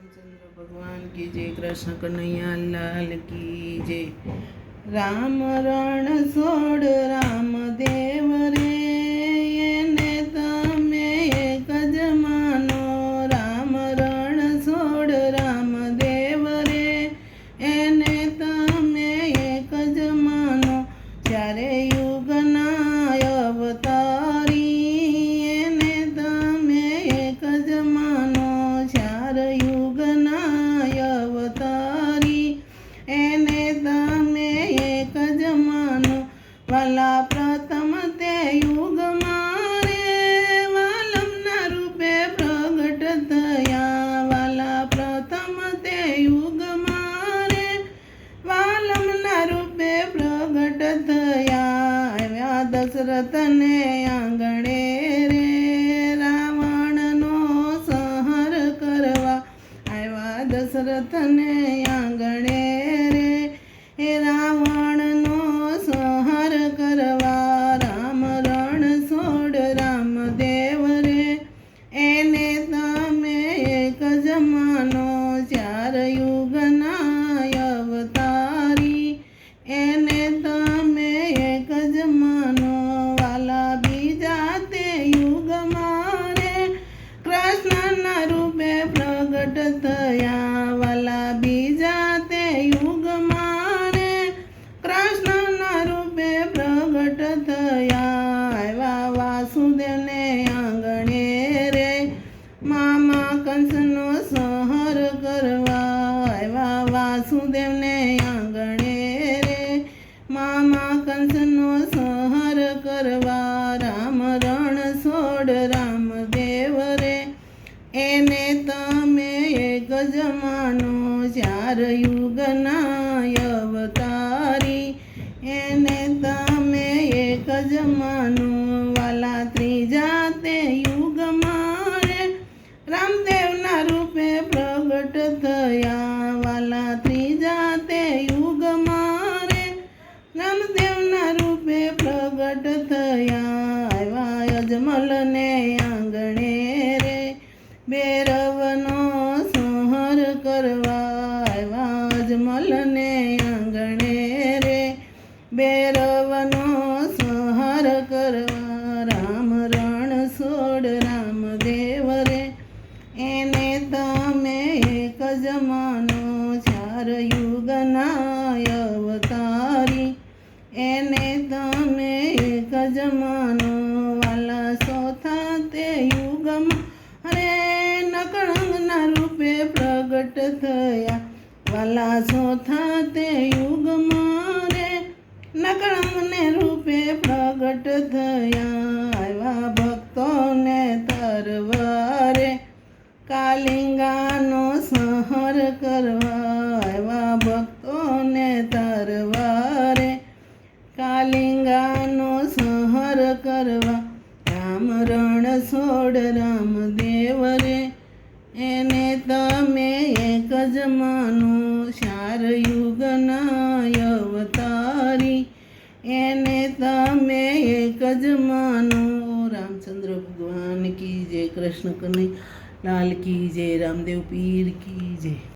રામચંદ્ર ભગવાન કી જય કૃષ્ણ કનૈયા લાલ કી જય રામ રણ છોડ રામ દેવ રે એને તમે એક જ માનો રામ રણ છોડ રામ દેવ રે એને તમે એક વાલા પ્રથમ તે યુગમાં રે વાલમના રૂપે પ્રગટ થયા. પ્રથમ તે યુગમાં રે વાલમના રૂપે પ્રગટ થયા. આવ્યા દશરથને આંગણે રે, રાવણનો સંહાર કરવા. આવ્યા દશરથને આવ્યા વાસુદેવને આંગણે રે. મામા કંસનો સંહાર કરવા રામ રણ છોડ રામદેવ રે. એને તમે એક જમાનો માનો, ચાર યુગના અવતારી. એને તમે એક જ રૂપે પ્રગટ થયા. આવ્યા અજમલને આંગણે રે બેરવનો સંહાર કરવા. આવ્યા અજમલને આંગણે રે બેરવનો સંહાર કરવા. રામ રણ છોડ રામદેવ રે, એને તમે એક જમાનો ચાર યુગના યુગમાં અરે નકળંગના રૂપે પ્રગટ થયા. વાલા ચોથા તે યુગમાં રે નકળંગને રૂપે પ્રગટ થયા. આવ્યા ભક્તોને તરવારે કાલિંગાનો રણ છોડ રામદેવ રે એને તમે એક જ માનો ચાર યુગના અવતારી, એને તમે એક જ માનો. રામચંદ્ર ભગવાન કી જય, કૃષ્ણ કનૈયા લાલ કી જય, રામદેવ પીર કી જય.